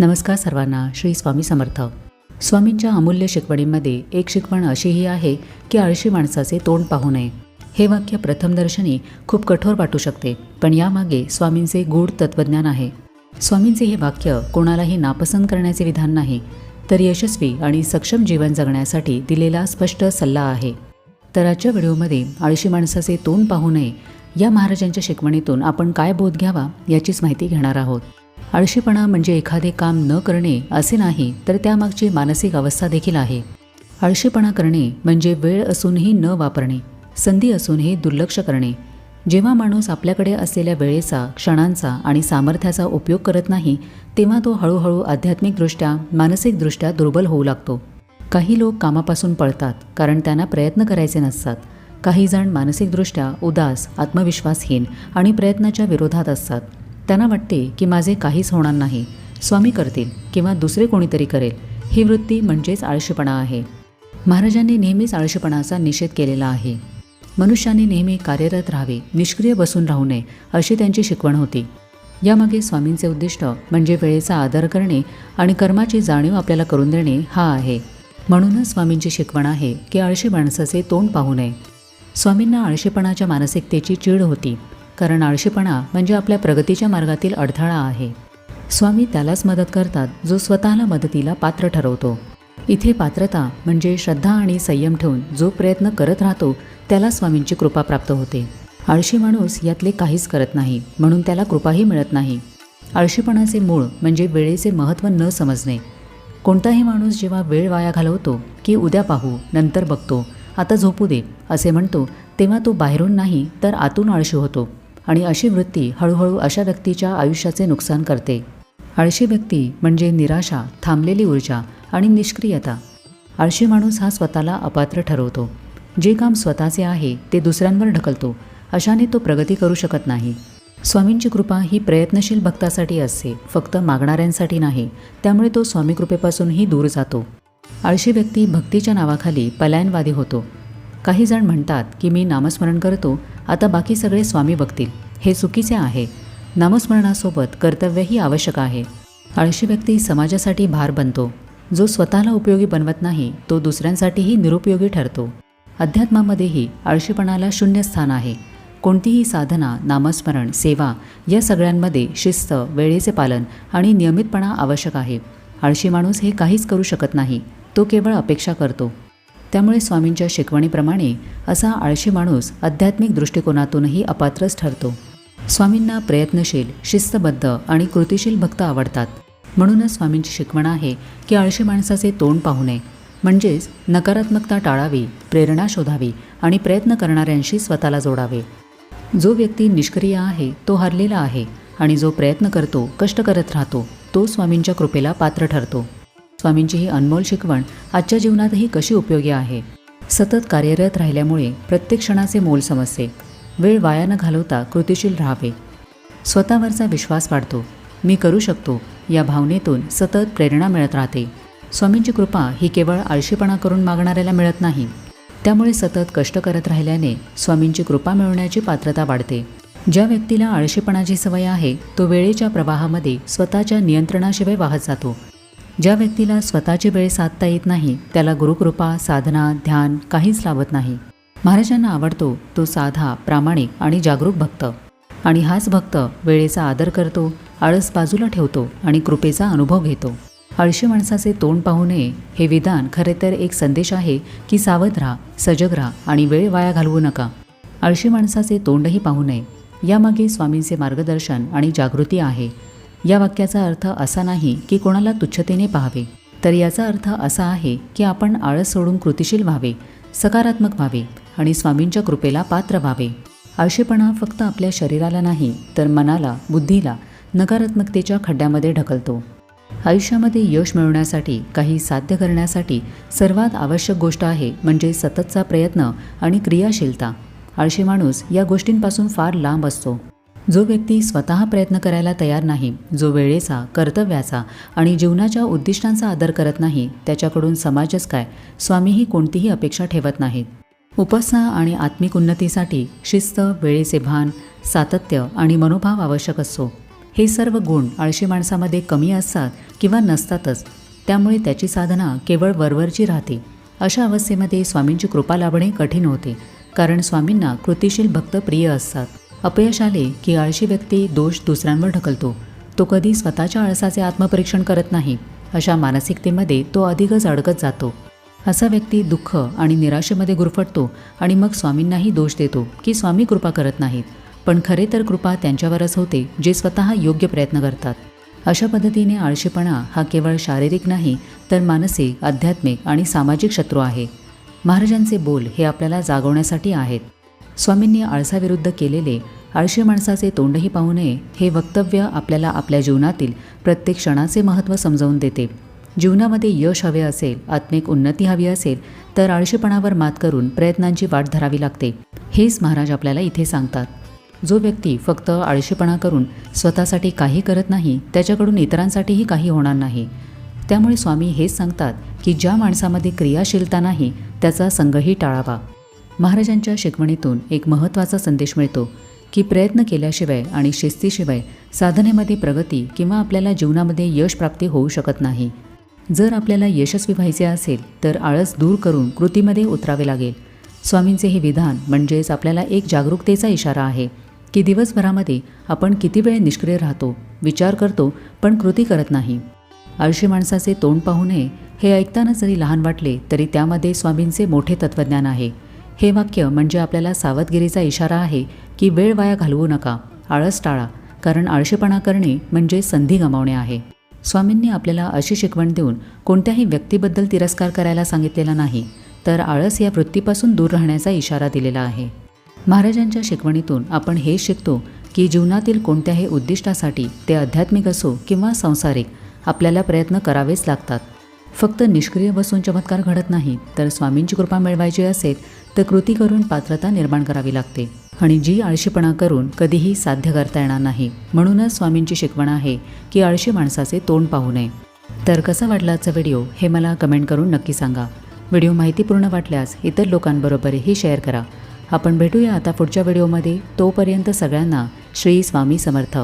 नमस्कार सर्वांना श्री स्वामी समर्थ. स्वामींच्या अमूल्य शिकवणींमध्ये एक शिकवण अशीही आहे की आळशी माणसाचे तोंड पाहू नये. हे वाक्य प्रथमदर्शनी खूप कठोर वाटू शकते पण यामागे स्वामींचे गूढ तत्त्वज्ञान आहे. स्वामींचे हे वाक्य कोणालाही नापसंत करण्याचे विधान नाही तर यशस्वी आणि सक्षम जीवन जगण्यासाठी दिलेला स्पष्ट सल्ला आहे. तर आजच्या व्हिडिओमध्ये आळशी माणसाचे तोंड पाहू नये या महाराजांच्या शिकवणीतून आपण काय बोध घ्यावा याचीच माहिती घेणार आहोत. आळशीपणा म्हणजे एखादे काम न करणे असे नाही तर त्यामागची मानसिक अवस्था देखील आहे. आळशीपणा करणे म्हणजे वेळ असूनही न वापरणे संधी असूनही दुर्लक्ष करणे. जेव्हा माणूस आपल्याकडे असलेल्या वेळेचा क्षणांचा आणि सामर्थ्याचा उपयोग करत नाही तेव्हा तो हळूहळू आध्यात्मिकदृष्ट्या मानसिकदृष्ट्या दुर्बल होऊ लागतो. काही लोक कामापासून पळतात कारण त्यांना प्रयत्न करायचे नसतात. काही जण मानसिकदृष्ट्या उदास आत्मविश्वासहीन आणि प्रयत्नाच्या विरोधात असतात. त्यांना वाटते की माझे काहीच होणार नाही. स्वामी करतील किंवा दुसरे कोणीतरी करेल ही वृत्ती म्हणजेच आळशीपणा आहे. महाराजांनी नेहमीच आळशीपणाचा निषेध केलेला आहे. मनुष्याने नेहमी कार्यरत राहावे निष्क्रिय बसून राहू नये अशी त्यांची शिकवण होती. यामागे स्वामींचे उद्दिष्ट म्हणजे वेळेचा आदर करणे आणि कर्माची जाणीव आपल्याला करून देणे हा आहे. म्हणूनच स्वामींची शिकवण आहे की आळशी माणसाचे तोंड पाहू नये. स्वामींना आळशीपणाच्या मानसिकतेची चीड होती. कारण आळशीपणा म्हणजे आपल्या प्रगतीच्या मार्गातील अडथळा आहे. स्वामी त्यालाच मदत करतात जो स्वतःला मदतीला पात्र ठरवतो. इथे पात्रता म्हणजे श्रद्धा आणि संयम ठेवून जो प्रयत्न करत राहतो त्याला स्वामींची कृपा प्राप्त होते. आळशी माणूस यातले काहीच करत नाही म्हणून त्याला कृपाही मिळत नाही. आळशीपणाचे मूळ म्हणजे वेळेचे महत्त्व न समजणे. कोणताही माणूस जेव्हा वेळ वाया घालवतो की उद्या पाहू नंतर बघतो आता झोपू दे असे म्हणतो तेव्हा तो बाहेरून नाही तर आतून आळशी होतो. आणि अशी वृत्ती हळूहळू अशा व्यक्तीच्या आयुष्याचे नुकसान करते. आळशी व्यक्ती म्हणजे निराशा थांबलेली ऊर्जा आणि निष्क्रियता. आळशी माणूस हा स्वतःला अपात्र ठरवतो. जे काम स्वतःचे आहे ते दुसऱ्यांवर ढकलतो. अशाने तो प्रगती करू शकत नाही. स्वामींची कृपा ही प्रयत्नशील भक्तासाठी असते फक्त मागणाऱ्यांसाठी नाही त्यामुळे तो स्वामी कृपेपासूनही दूर जातो. आळशी व्यक्ती भक्तीच्या नावाखाली पलायनवादी होतो. काही जण म्हणतात की मी नामस्मरण करतो आता बाकी सगळे स्वामी बघतील. हे चुकीचे आहे. नामस्मरणासोबत कर्तव्यही आवश्यक आहे. आळशी व्यक्ती समाजासाठी भार बनतो. जो स्वतःला उपयोगी बनवत नाही तो दुसऱ्यांसाठीही निरुपयोगी ठरतो. अध्यात्मामध्येही आळशीपणाला शून्य स्थान आहे. कोणतीही साधना नामस्मरण सेवा या सगळ्यांमध्ये शिस्त वेळेचे पालन आणि नियमितपणा आवश्यक आहे. आळशी माणूस हे काहीच करू शकत नाही. तो केवळ अपेक्षा करतो. त्यामुळे स्वामींच्या शिकवणीप्रमाणे असा आळशी माणूस आध्यात्मिक दृष्टिकोनातूनही अपात्रच ठरतो. स्वामींना प्रयत्नशील शिस्तबद्ध आणि कृतिशील भक्त आवडतात. म्हणूनच स्वामींची शिकवण आहे की आळशी माणसाचे तोंड पाहू नये. म्हणजेच नकारात्मकता टाळावी प्रेरणा शोधावी आणि प्रयत्न करणाऱ्यांशी स्वतःला जोडावे. जो व्यक्ती निष्क्रिय आहे तो हरलेला आहे आणि जो प्रयत्न करतो कष्ट करत राहतो तो स्वामींच्या कृपेला पात्र ठरतो. स्वामींची ही अनमोल शिकवण आजच्या जीवनातही कशी उपयोगी आहे? सतत कार्यरत राहिल्यामुळे प्रत्येक क्षणाचे मोल समजते. वेळ वाया न घालवता कृतिशील राहावे. स्वतःवरचा विश्वास वाढतो. मी करू शकतो या भावनेतून सतत प्रेरणा मिळत राहते. स्वामींची कृपा ही केवळ आळशीपणा करून मागणाऱ्याला मिळत नाही. त्यामुळे सतत कष्ट करत राहिल्याने स्वामींची कृपा मिळवण्याची पात्रता वाढते. ज्या व्यक्तीला आळशीपणाची सवय आहे तो वेळेच्या प्रवाहामध्ये स्वतःच्या नियंत्रणाशिवाय वाहत जातो. ज्या व्यक्तीला स्वतःची वेळ साधता येत नाही त्याला गुरुकृपा साधना ध्यान काहीच लावत नाही. महाराजांना आवडतो तो साधा प्रामाणिक आणि जागरूक भक्त. आणि हाच भक्त वेळेचा आदर करतो आळस बाजूला ठेवतो आणि कृपेचा अनुभव घेतो. आळशी माणसाचे तोंड पाहू नये हे विधान खरे तर एक संदेश आहे की सावध राहा सजग राहा आणि वेळ वाया घालवू नका. आळशी माणसाचे तोंडही पाहू नये. यामागे स्वामींचे मार्गदर्शन आणि जागृती आहे. या वाक्याचा अर्थ असा नाही की कोणाला तुच्छतेने पाहावे. तर याचा अर्थ असा आहे की आपण आळस सोडून कृतिशील व्हावे सकारात्मक व्हावे आणि स्वामींच्या कृपेला पात्र व्हावे. आळशीपणा फक्त आपल्या शरीराला नाही तर मनाला बुद्धीला नकारात्मकतेच्या खड्ड्यामध्ये ढकलतो. आयुष्यामध्ये यश मिळवण्यासाठी काही साध्य करण्यासाठी सर्वात आवश्यक गोष्ट आहे म्हणजे सततचा प्रयत्न आणि क्रियाशीलता. आळशी माणूस या गोष्टींपासून फार लांब असतो. जो व्यक्ती स्वतः प्रयत्न करायला तयार नाही जो वेळेचा कर्तव्याचा आणि जीवनाच्या उद्दिष्टांचा आदर करत नाही त्याच्याकडून समाजच काय? स्वामीही कोणतीही अपेक्षा ठेवत नाहीत. उपासना आणि आत्मिक उन्नतीसाठी शिस्त वेळेचे भान सातत्य आणि मनोभाव आवश्यक असतो हे सर्व गुण आळशी माणसामध्ये कमी असतात किंवा नसतातच त्यामुळे त्याची साधना केवळ वरवरची राहते. अशा अवस्थेमध्ये स्वामींची कृपा लाभणे कठीण होते कारण स्वामींना कृतिशील भक्त प्रिय असतात. अपयश आले की आळशी व्यक्ती दोष दुसऱ्यांवर ढकलतो. तो कधी स्वतःच्या आळसाचे आत्मपरीक्षण करत नाही अशा मानसिकतेमध्ये तो अधिकच अडकत जातो. असा व्यक्ती दुःख आणि निराशेमध्ये गुरफटतो आणि मग स्वामींनाही दोष देतो की स्वामी कृपा करत नाहीत. पण खरे तर कृपा त्यांच्यावरच होते जे स्वतः योग्य प्रयत्न करतात. अशा पद्धतीने आळशीपणा हा केवळ शारीरिक नाही तर मानसिक आध्यात्मिक आणि सामाजिक शत्रू आहे. महाराजांचे बोल हे आपल्याला जागवण्यासाठी आहेत. स्वामींनी आळसाविरुद्ध केलेले आळशी माणसाचे तोंडही पाहू नये हे वक्तव्य आपल्याला आपल्या जीवनातील प्रत्येक क्षणाचे महत्त्व समजावून देते. जीवनामध्ये यश हवे असेल आत्मिक उन्नती हवी असेल तर आळशीपणावर मात करून प्रयत्नांची वाट धरावी लागते. हेच महाराज आपल्याला इथे सांगतात. जो व्यक्ती फक्त आळशीपणा करून स्वतःसाठी काही करत नाही त्याच्याकडून इतरांसाठीही काही होणार नाही. त्यामुळे स्वामी हेच सांगतात की ज्या माणसामध्ये क्रियाशीलता नाही त्याचा संघही टाळावा. महाराजांच्या शिकवणीतून एक महत्त्वाचा संदेश मिळतो की प्रयत्न केल्याशिवाय आणि शिस्तीशिवाय साधनेमध्ये प्रगती किंवा आपल्याला जीवनामध्ये यश प्राप्ती होऊ शकत नाही. जर आपल्याला यशस्वी व्हायचे असेल तर आळस दूर करून कृतीमध्ये उतरावे लागेल. स्वामींचे हे विधान म्हणजेच आपल्याला एक जागरूकतेचा इशारा आहे की दिवसभरामध्ये आपण किती वेळ निष्क्रिय राहतो विचार करतो पण कृती करत नाही. आळशी माणसाचे तोंड पाहू नये हे ऐकताना जरी लहान वाटले तरी त्यामध्ये स्वामींचे मोठे तत्त्वज्ञान आहे. हे वाक्य म्हणजे आपल्याला सावधगिरीचा इशारा आहे की वेळ वाया घालवू नका आळस टाळा कारण आळशीपणा करणे म्हणजे संधी गमावणे आहे. स्वामींनी आपल्याला अशी शिकवण देऊन कोणत्याही व्यक्तीबद्दल तिरस्कार करायला सांगितलेला नाही तर आळस या वृत्तीपासून दूर राहण्याचा इशारा दिलेला आहे. महाराजांच्या शिकवणीतून आपण हे शिकतो की जीवनातील कोणत्याही उद्दिष्टासाठी ते आध्यात्मिक असो किंवा सांसारिक आपल्याला प्रयत्न करावेच लागतात. फक्त निष्क्रिय बसून चमत्कार घडत नाही तर स्वामींची कृपा मिळवायची असेल तर कृती करून पात्रता निर्माण करावी लागते. आणि जी आळशीपणा करून कधीही साध्य करता येणार नाही म्हणूनच स्वामींची शिकवण आहे की आळशी माणसाचे तोंड पाहू नये. तर कसा वाटला आजचा व्हिडिओ हे मला कमेंट करून नक्की सांगा. व्हिडिओ माहितीपूर्ण वाटल्यास इतर लोकांबरोबरही शेअर करा. आपण भेटूया आता पुढच्या व्हिडिओमध्ये तोपर्यंत सगळ्यांना श्री स्वामी समर्थ.